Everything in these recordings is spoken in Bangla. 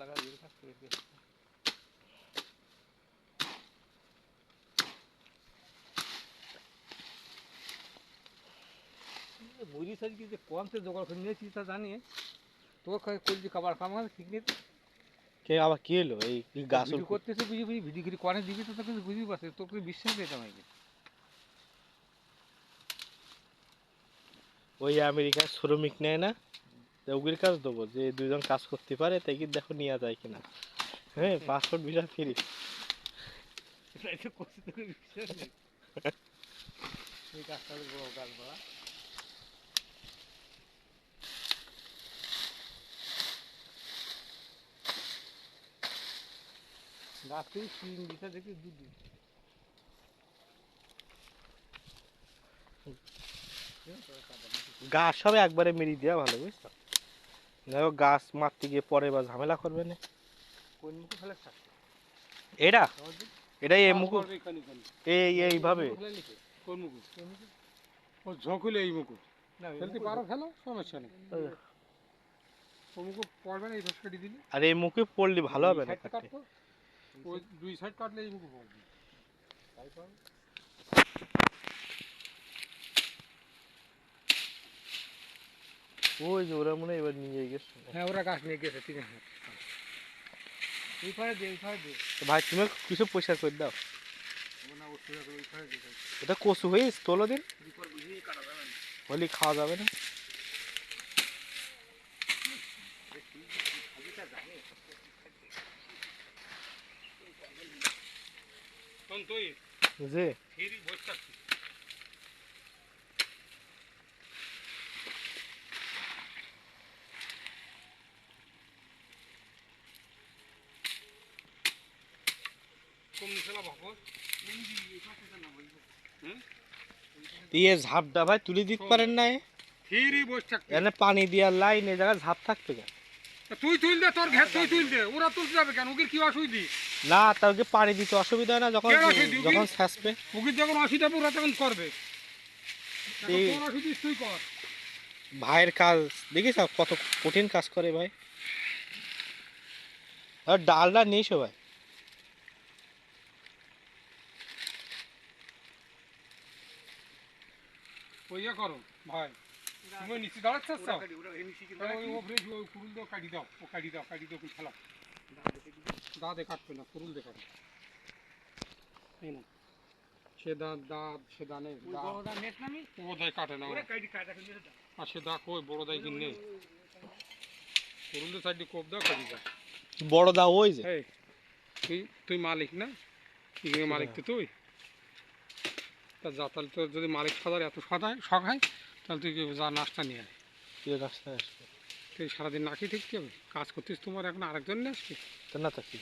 লাগা দিয়ে কাজ করে দিয়ে। এ মুড়ি সাজ কি যে কম সে জোগাড় করে নিয়েছি তা জানি তোর করছি খাবার খাবার ঠিক নেই তো। কে আবার কি এলো এই এই গাছ ভিডিও করতেছে বুঝি বুঝি ভিডিও করে করে দিবি তো তো কিছু বুঝবি পারছে তোর কিছু বিশ্বাস দিতে আমাকে ওই আমেরিকার শ্রমিক নেয় না তা ওগুলির কাজ দেবো যে দুজন কাজ করতে পারে তাই কি দেখো নেওয়া যায় কিনা? হ্যাঁ পাসপোর্ট ভিসা ফ্রি। গাছ তিন দুধ গাছ সব একবারে মেরিয়ে দেওয়া ভালো বুঝছ? দেখো গাছ মারতে গিয়ে পরে বা ঝামেলা করবে না। কোন মুখে ফেলে এটা আমার দিক এটা এই মুকু এই এইভাবে। কোন মুকুট? ও ঝোঁকুলে এই মুকুট। এই ফেলতে পারো ফেলো সমস্যা নেই। ও। মুকুট পড়বে না এই রস কেটে দিলে? আর এই মুখে পড়লে ভালো হবে না কাটতে। ওই দুই সাইড কাটলে এই মুকুট পড়বে। তাই ওই যে ওরা মনে হয় এবার নিয়ে গেছে হ্যাঁ ওরা গাছ নিয়ে গেছে তিন হাত ওই পারে দে ওই পারে দে তো ভাই তুমি কিছু পয়সা করে দাও ও না ওর সোজা করে ওই পারে দে এটা কচু হয়েছে তোলো দিন বিপর বুঝিয়ে কাটা যাবে না হলে খাওয়া যাবে না তখন তুই যে ফেরি বসে থাকছিস কমনি খেলা ভাবো দিয়ে ঝাপটা ভাই তুলে দিতে পারেন না এ? এখানে পানি দেওয়ার লাইন এই জায়গায় ঝাপ থাকতো কেন? তুই তুল দে তোর ঘের তুই তুল দে ওরা তুলতে যাবে কেন? ওকে কি অসুবিধি? না তাকে পানি দিতে অসুবিধা হয় না যখন যখন ছাসবে ওকে যখন অসুবিধা হবে ওরা তখন করবে। তুই কর। ভাইয়ের কাজ দেখিস কত কঠিন কাজ করে ভাই। আর ডালটা নেই ভাই? ইয়ে করো ভাই। তুমি নিচে দাঁড়াচ্ছ ওপরে কুরুল দাও কাটি দাও ও কাটি দাও কাটি দাও খেলা দা দে কাটবে না কুরুল দে কাটো এই না সে দা দা সে দা নেই বড় দা নেট নামি? ও দায় কাটে না আর সে দা কই বড় দায় কিনে নেই? কুরুল দে সাইডে কোপ দাও কাটি দাও। বড় দা ওই যে। তুই তুই মালিক না? মালিক তো তুই? তা যা তাহলে তোর যদি মালিক সাদার এত সদায় শখ হয় তাহলে তুই কি যা নাস্তা নিয়ে আয়। তুই রাস্তায় আসবে। তুই সারাদিন না খেয়ে থাকতে হবে? কাজ করতিস তোমার এখন আরেকজন নিয়ে আসবে? তা না তা কি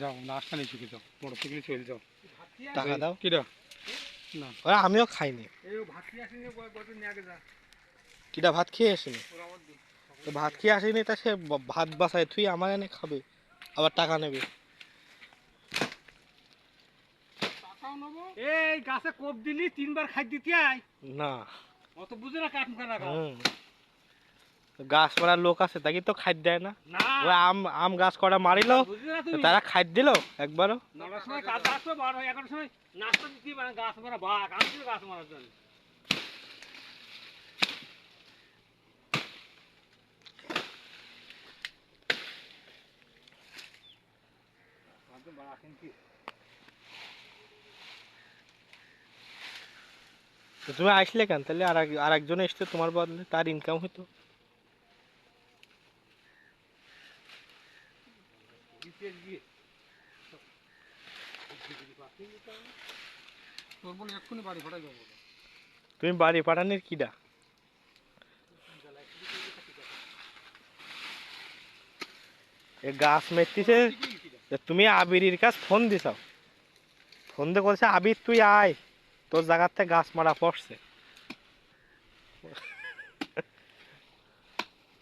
যাও নাস্তা নিয়ে চুকে যাও বড় পিকলে চলে যাও। টাকা দাও। কিরা না। আমিও খাইনি। কিটা ভাত খেয়ে আসেনি ভাত খেয়ে আসেনি? তা সে ভাত বাসায় তুই আমার এনে খাবে আবার টাকা নেবে টাকাও নেব এই গাছে কোপ দিলি তিনবার খাই দিতে আই। না। অত বুঝে না কাট মুখা না গাছ। লোক আছে তাকে তো খাদ্য দেয় না। ওই আম আম গাছ কটা মারিল তারা খাদ্য দিল একবারও কাজ আসবে বারো এগারোটার সময় নাস্তা দিতে মানে গাছ মারা বাঘ আসছিল গাছ মারার জন্য একদম বাড়া আসেন কি? তো তুমি আসলে কেন? তাহলে আর আর একজন এসছে তোমার বদলে তার ইনকাম হতো তুমি বাড়ি পাঠানোর কিডা? এ গাছ মেরতিছে তুমি আবিরির কাছ ফোন দিছ ফোন দিয়ে বলছে আবির তুই আয়। তোর জায়গার থেকে গাছ মারা পড়ছে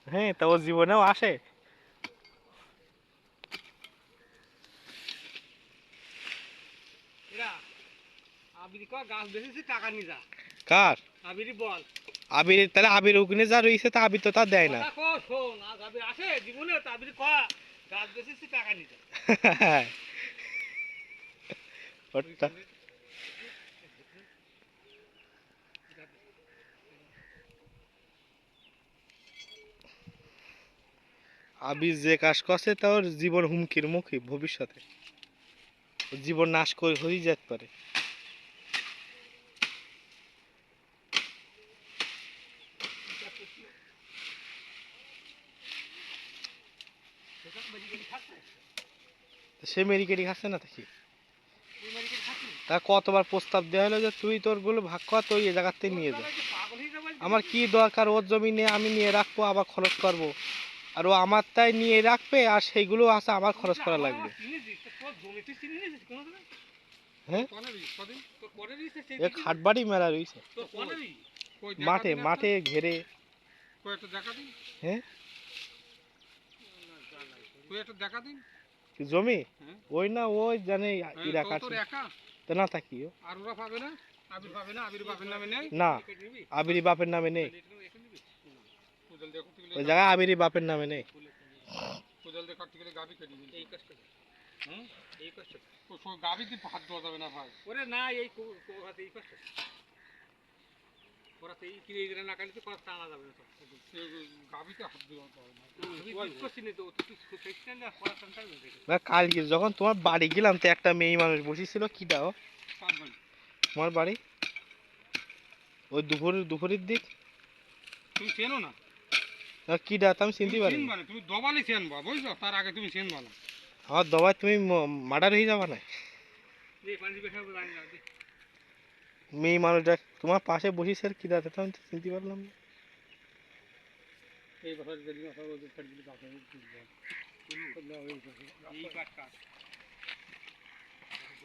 হ্যাঁ তা ওর জীবনেও আসে কার আবিরি বল আবির তাহলে আবির ওখানে যা রয়েছে তা আবির তো তা দেয় না আসে জীবনে আবির গাছ টাকা নিতে। ওটা আবির যে কাজ করছে, তা ওর জীবন হুমকির মুখে ভবিষ্যতে জীবন নাশ করে হয়ে যেতে পারে। সে মেরিকেটি খাচ্ছে না দেখি? তা কতবার প্রস্তাব দেওয়া হলো যে, তুই তোরগুলো ভাগ কর, তুই এ জায়গাতে নিয়ে যা? আমার কি দরকার ওর জমি নিয়ে আমি নিয়ে রাখব, আবার খরচ করব আর ও আমার তাই নিয়ে রাখবে আর সেইগুলো আছে আমার খরচ করা লাগবে? হ্যাঁ? খাটবাড়ি মেলা রয়েছে। মাঠে মাঠে ঘেরে। হ্যাঁ? জমি? হ্যাঁ। ওই না ওই জানে হ্যাঁ, ইরা তো না থাকি আর ওরা পাবে না? আবির পাবে না? আবির বাপের নামে নেই? না কেটে আবিরি বাপের নামে নেই এখানে- এখানে নিবি? কুদল দেখো তুই ওই জায়গায় বাপের নামে নেই কুদল দেখো তুই গাবি কেটে দিন এই কষ্ট কর। হুম? এই কষ্ট কর। তো সব গাবি দিয়ে হাত দেওয়া যাবে না ভাই ওরে না এই কো- কো- হাতে এই কষ্ট কর। ওরা তো এই কিনে দিলে না কাটলে তো করা টানা যাবে না তো। গাবিতে হাত দেওয়া যাবে না তুই ঠিক করছিস নি তো, তুই ঠিক করছিস না, করা টানা যাবে না। বা কালকে যখন তোমার বাড়ি গেলাম তো একটা মেয়ে মানুষ বসেছিল কি ও কার বাড়ি? তোমার বাড়ি ওই দুপুর দুপুরের দিক তুমি চেনো না আর কিটা তো আমি চিনতে তুমি পারি। তুমি দবালি চেনবা বুঝছ? তার আগে তুমি চেনবা না। আমার দবাই তুমি মার্ডার হয়ে যাবা না। মেয়ে মানুষটা তোমার পাশে বসেছে আর কিটা তো আমি তো চিনতে পারলাম না। এই যদি দিলে।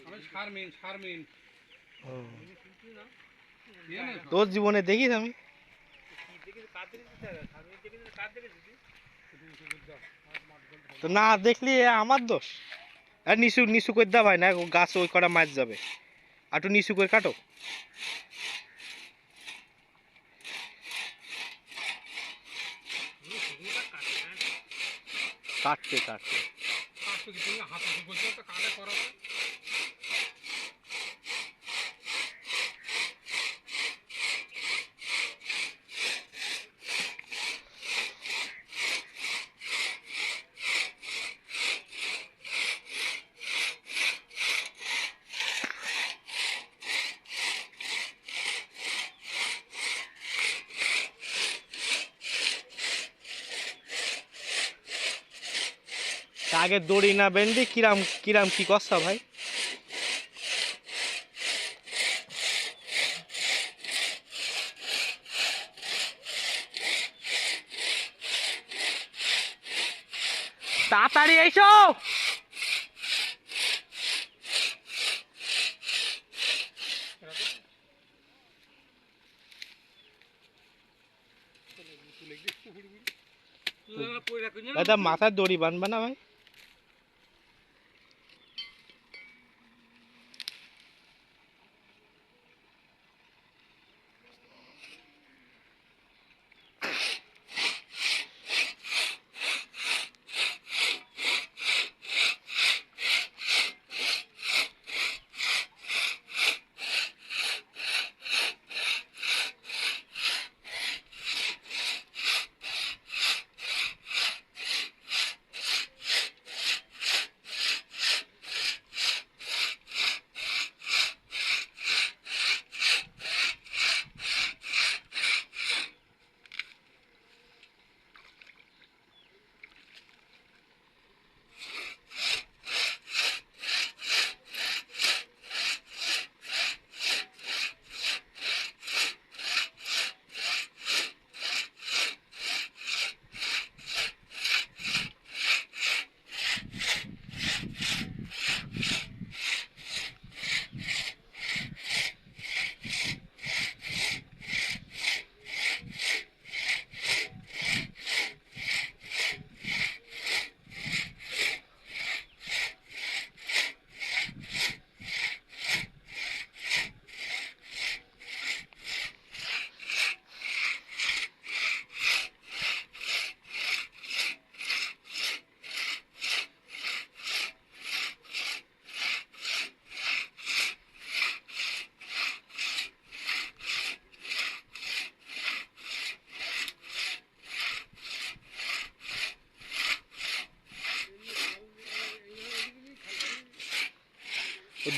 আমি শারমিন শারমিন। তোর জীবনে দেখিস আমি? তো না দেখলি আমার দোষ? আর নিচু নিচু করে দা ভাই, না গাছ ওই কটা মাছ যাবে। একটু নিচু করে কাটো। কাটতে কাটতে কাটতে কি তুমি হাতে কি বলছো তো কাটে করাতে তা আগে দড়ি না বেঁধে কিরাম কিরাম কি করছা ভাই? তাড়াতাড়ি এসো! দাদা মাথার দড়ি বানবা না ভাই?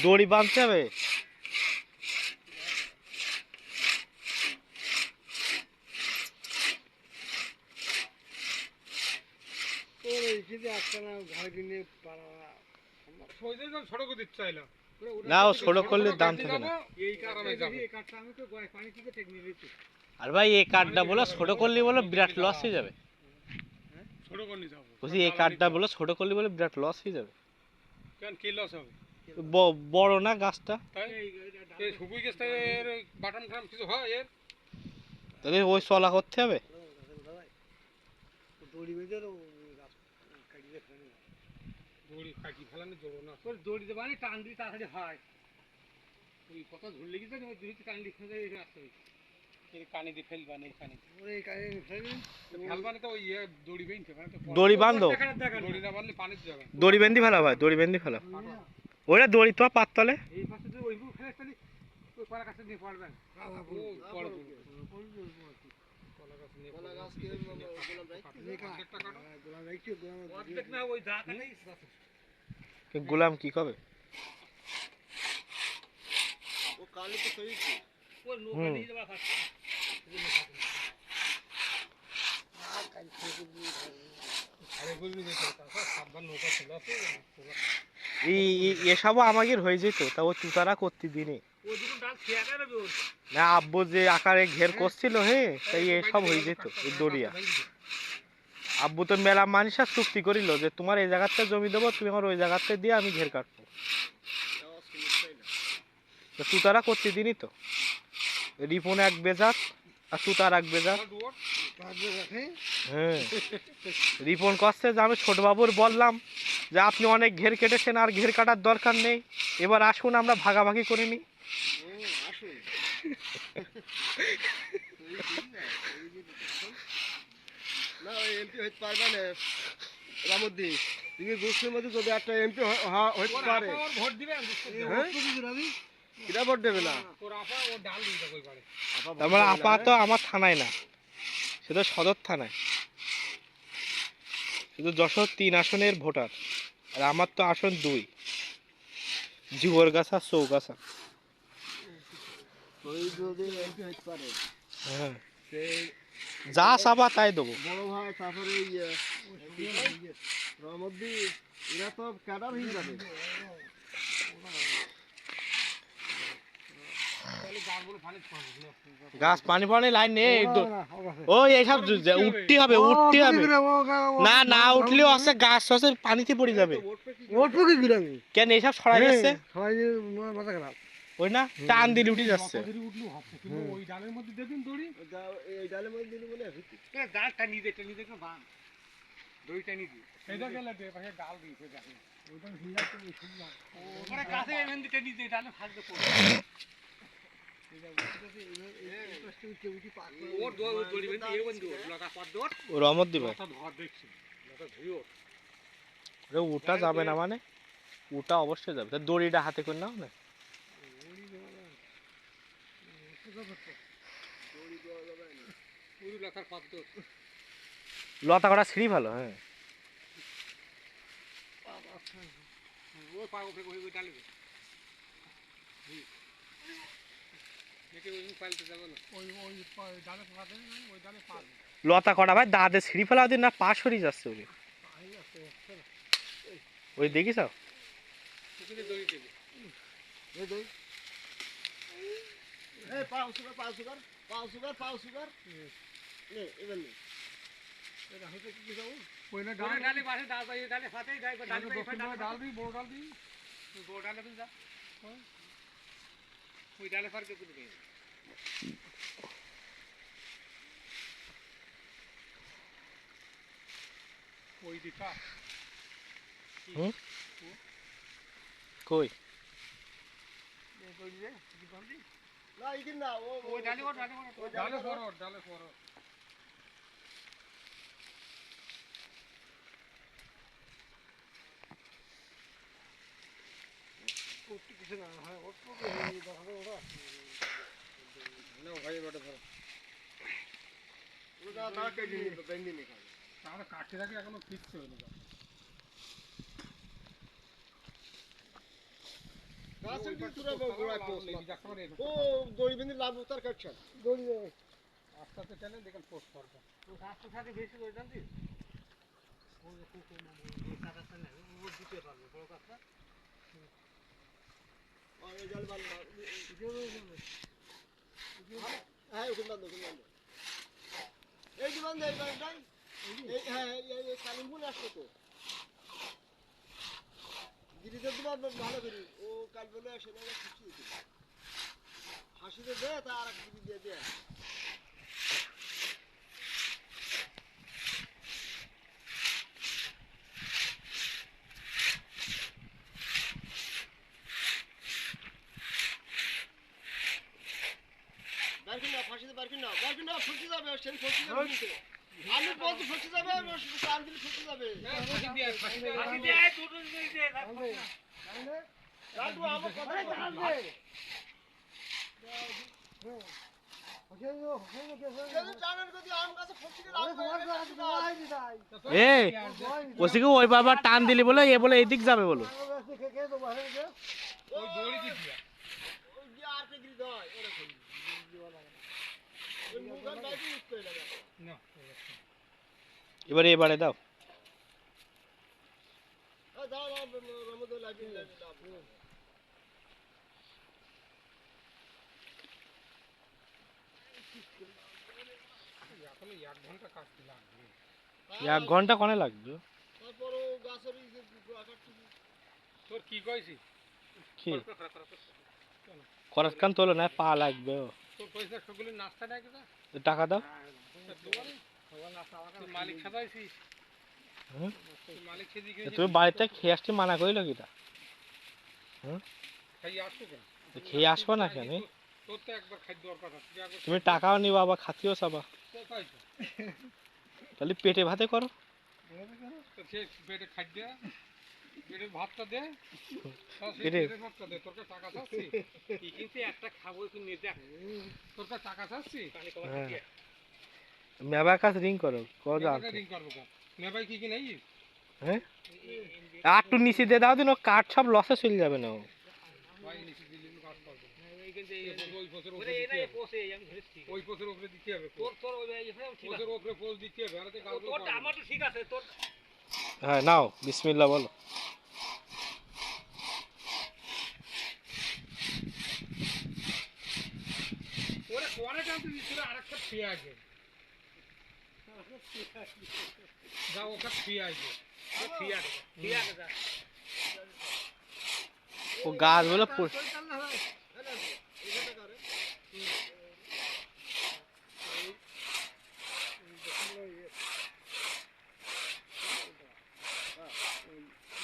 সড়ক বাঁধতে হবে? না ও সড়ক করলে দাম থাকে না। আর ভাই এই কাঠটা বলো ছোট করলে বলো বিরাট লস হয়ে যাবে। সড়ক বলছি এই কাঠটা বলো ছোট করলে বলে বিরাট লস হয়ে যাবে। কেন কি লস হবে? বড় না গাছটা? হয় তাহলে ওই চলা করতে হবে? দড়ি বেঁধে তো গাছ কাটিয়ে ফেলে দড়ি কাটি ফেলানো জোড়ো না। ওর দড়ি দেবা টান দিয়ে তাড়াতাড়ি হয়। ওই কথা ধরলে ওই টান দিয়ে ফেলে এই রাস্তা এই কানি দিয়ে ফেলবা না এই এই কাজে ফেলে ফেলবা তো ওই ইয়ে দড়ি তো দড়ি বেঁধি? ফেলা ভাই দড়ি বেঁধি ফেলা। ওইটা দড়ি তো পাততলে? গোলাম কি কবে? ওর হুম। এসবও আমাদের হয়ে যেত তা ও তুতারা করতে দিনে। না আব্বু যে আকারে ঘের করছিল হে তাই এসব হয়ে যেত দড়িয়া। আব্বু তো মেলা মানুষের চুক্তি করিল যে তোমার এই জায়গাতে জমি দেবো তুমি আমার ওই জায়গাতে দিয়ে আমি ঘের কাটবো। তো তুতারা করতে দিনই তো। রিপন এক বেজাত আর তুতার এক বেজাত কাজে রাখে। হ্যাঁ। রিপন করছে যে আমি ছোটবাবুর বললাম যে আপনি অনেক ঘের কেটেছেন আর ঘের কাটার দরকার নেই। এবার আসুন আমরা ভাগাভাগি করে নিই। তুমি গোষ্ঠীর মধ্যে যদি একটা এমপি হইতে পারে। ভোট দিবে কিরা ভোট দেবে না। তোর আপা ও ডাল দিতে কই পারে। তার মানে আপা তো আমার থানায় না। সে তো সদর থানায়। শুধু যশোর তিন আসনের ভোটার। আর আমার তো আসন দুই। যুবরগাছা চৌগাছা। হ্যাঁ। যা চাবা তাই দেবো। বড় ভাই তারপরে এই এরা তো ক্যাডার হয়ে যাবে তাহলে গাছগুলো পানি খাওয়াবে গাছ পানি পানি লাইন নেই ওই এইসব উঠতে হবে উঠতে হবে। না না উঠলেও আছে গাছ আছে পানিতে পড়ে যাবে। কেন এইসব যাচ্ছে? সবাই মাথা খারাপ। ওই না টান দিলে উঠে যাচ্ছে। যদি উঠল হবে। কিন্তু ওই ডালের মধ্যে দেখুন দড়ি। এই ডালের মধ্যে দিলে বলে হইতে ডাল টানি দে টানি দে বান দড়ি টানি দি গেলে দে পাশে ডাল দিয়েছে দেখেন ওরে কাছে এমন দি টানি ডালে ফাঁকতে পড়ে। ওর দড়ি দড়ি বেঁধে এই বন্ধু লগা পর দড় ও রমত দিবে। মাথা ধর দেখছি মাথা ধুইও ওরে উঠা যাবে না মানে? ওটা অবশ্যই যাবে। দড়িটা হাতে করে নাও না। লতা কটা সিঁড়ি ভালো হ্যাঁ ওই পা উঠে ওই ওই ডালে দে দেখে ওই পাল্টে যাবে না ওই ওই পা- ডালে পা দেবে না ওই ডালে পা দেবে লতা কটা ভাই দাঁতে সিঁড়ি ফেলা দিন না, পা সরিয়ে যাচ্ছে ওই দেখিস? ওই ডালে ডাল দিই বড় ডাল দিই। বড় ডালে যা ওই ডালে ফার কে তুই দে ওই দিকা কই না ও ডালে ডালে ডালে ডালে কিছু না হয় ওরা না ভাই বড় ধরো ওটা তার কেজি নি বেঙ্গি নি খাবে এখনও ফিক্স হয়নি মানে আস্তে টেনে দেখেন পোস্ট করবে রাস্তা থাকে বেশি করে জানতি ওই জাল বান হ্যাঁ ওখানে বান্ধ ওখানে বান্ধ এই ভালো করি ও কাল বলে খুশি হাসিতে দে তা আর এক গিরি দিয়ে দে বারকিন না ফাঁসিতে বারকিন না বারকিন না ফুসে যাবে সেন ফুসে যাবে কিন্তু। আমি বলছি ফুসে যাবে আর কান দিলে ফুসে যাবে ফাঁসি দিয়ে ফাঁসি দিয়ে ফাঁসি দে দুটো দড়ি দে লাড্ডু আমার কথা যদি জানেন যদি আম গাছে ফুসিকে রাখবে এই ওসিকে ওই বাবা টান দিলি বলে, এ বলে এইদিক যাবে বলো। কে এবারে এবারে দাও। এক ঘণ্টা কনে লাগবে তারপরও গাছের এই যে আকারটুকু তোর কি কইছি? কি? খরচ কান তোলো না পা লাগবে ও। তোর পয়সা সকলের নাস্তা ডাকে যা টাকা দাও। মালিক সাজাইছিস। মালিক সেদিক তুমি বাড়িতে খেয়ে আসতে মানা করিল কিটা? খাই আসছো কেন? খেয়ে আসব না কেন তো তুমি টাকাও নিবা আবার খাতিও তো? তাহলে পেটে ভাতে করো। পেটে খাদ্য পেটে ভাতটা দে। তা সে পেটে- পেটে ভাতটা দে? তোর কাছে টাকা চাচ্ছি? কি কিন্তু একটা খাব একটু নিয়ে দেখ তোর কাছে টাকা চাচ্ছি? কানে কবার হ্যাঁ। দিয়ে মেবার কাছে রিং করো কো যাও রিং করব কেন? কি কি নেই? হ্যাঁ? আর একটু নিচে দিয়ে দাও দিন ও কাঠ সব লসে চলে যাবে না ও। ভাই নিচে দিলি কাজ করবে। ওই পোস্টের উপরে দিতে হবে। পোষে আমি ধরেছি। ওই পোস্টের উপরে দিতে হবে তোর তোর ওই এখানে ঠিক আছে। পোস্টের উপরে পোস্ট দিতে হবে আরে তো গাছ আমার তো ঠিক আছে তোর হ্যাঁ নাও বিসমিল্লাহ বলো। ওরে টানতে দিচ্ছিল আরেকটা আছে যা আছে ঠিক আছে ঠিক যা। ও গাছ বলে পুর-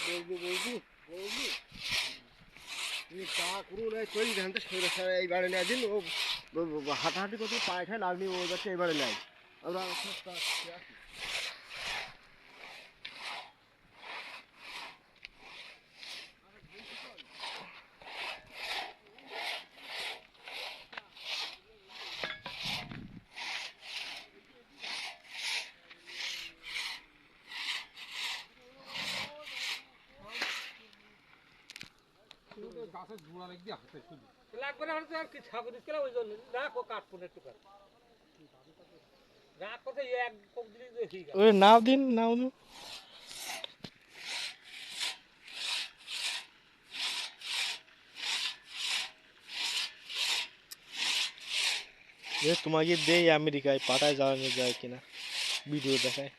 বলব বলব বলব তুমি তা করুন এই এইবারে নেয় দিন ও- হাঁটাহাঁটি করতে পায়ে ঠায় লাগনি ও যাচ্ছে এবারে নেয়। আমরা গাছের জোড়া লেগ দিয়ে হাতে শুধু। লাগবে না হলে তো আর কি ছাগল দিতে ওই জন্য রাখ ও কাটবো না একটু কাট। রাখ করতে এক কোক দিলে তো ঠিক আছে ওই নাও দিন নাও দিন। এ তোমাকে দেই আমেরিকায় পাঠায় যাওয়ানো যায় কিনা ভিডিও দেখায়।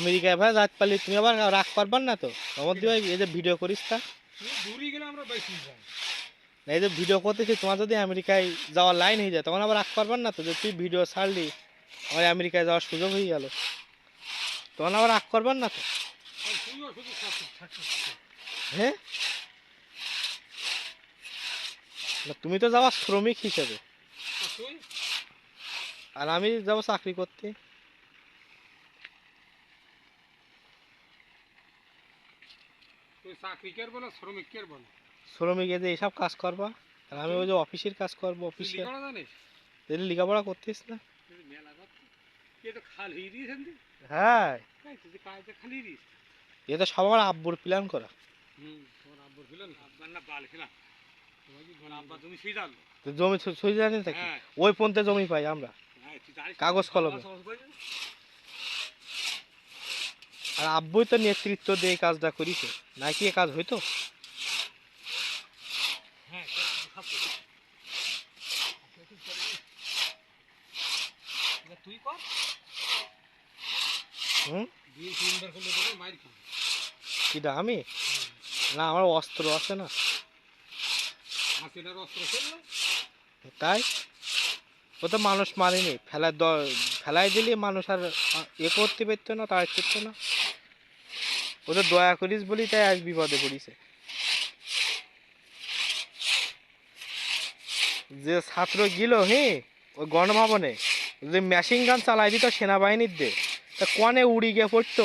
আমেরিকায় ভাই, রাত পারলে তুমি আবার রাখ পারবার না তো? আমার দিয়ে এই যে ভিডিও করিস তা। এই যে ভিডিও করতেছি, তোমার যদি আমেরিকায় যাওয়ার লাইন হয়ে যায়, তখন আবার রাখ পারবার না তো? যে তুই ভিডিও ছাড়লি, আমার আমেরিকায় যাওয়ার সুযোগ হয়ে গেল। তখন আবার রাখ করবার না তো? হ্যাঁ? তুমি তো যাওয়া শ্রমিক হিসেবে। আর আমি যাব চাকরি করতে। তুই শ্রমিক করব না শ্রমিক এসে এইসব কাজ করবা? আর আমি ওই যে অফিসের কাজ করব অফিসে লেখাপড়া জানিস? লেখাপড়া করতিস না। মেলা যাচ্ছে তো খাল হয়ে দিয়েছেন হ্যাঁ। তাই তো যে কাজটা খালি দিস এ তো সবার আব্বুর প্ল্যান করা। হুম তোমার আব্বুর আব্বার না বাল জমি সুই জানি থাকি হ্যাঁ। ওই পন্থে জমি পাই আমরা। হ্যাঁ? কাগজ কলমে। আর আব্বুই তো নেতৃত্ব দিয়ে কাজটা করিছে। নাকি এ কাজ হইতো? হ্যাঁ তো। তুই কর হুম? কিটা আমি? না আমার অস্ত্র আছে না। অস্ত্র তাই? ও তো মানুষ মারেনি। ফেলা ফেলাই দিলে মানুষ আর এ করতে পারতো না, তাই করতো না। ও তো দয়া করিস বলি, তাই আজ বিপদে পড়িছে। যে ছাত্র গেল হ্যাঁ ওই গণভবনে, যে মেশিন গান চালাই দিত সেনাবাহিনীর দে, তা কনে উড়ি গিয়ে পড়তো?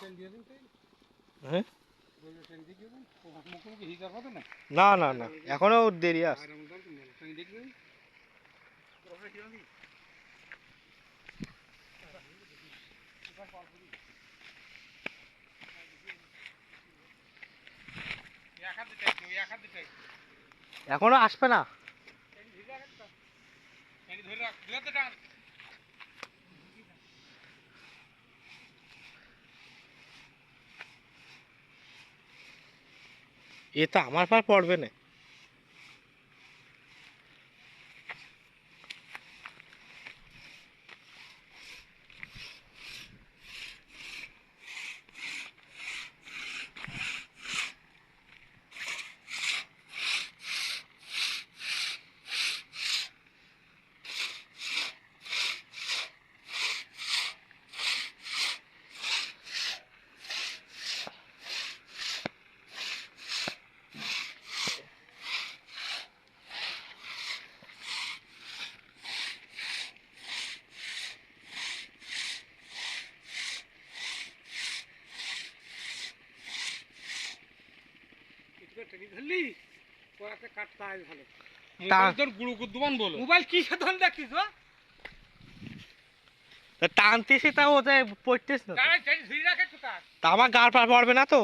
না? না না না। এখনও দেরি আছে। এখনও আসবে না। ধরে রাখ দুই হাতে টান এ তো আমার পার পড়বে না। কিছুটা ধরলি? ও কাটতে হয় ভালো। তোর কুদ্দুমান বলো। মোবাইল কি সাধন দেখিস ও তা টানতেছি তা ও যায় পড়তেছ না। আমার গাড় পার পড়বে না তো।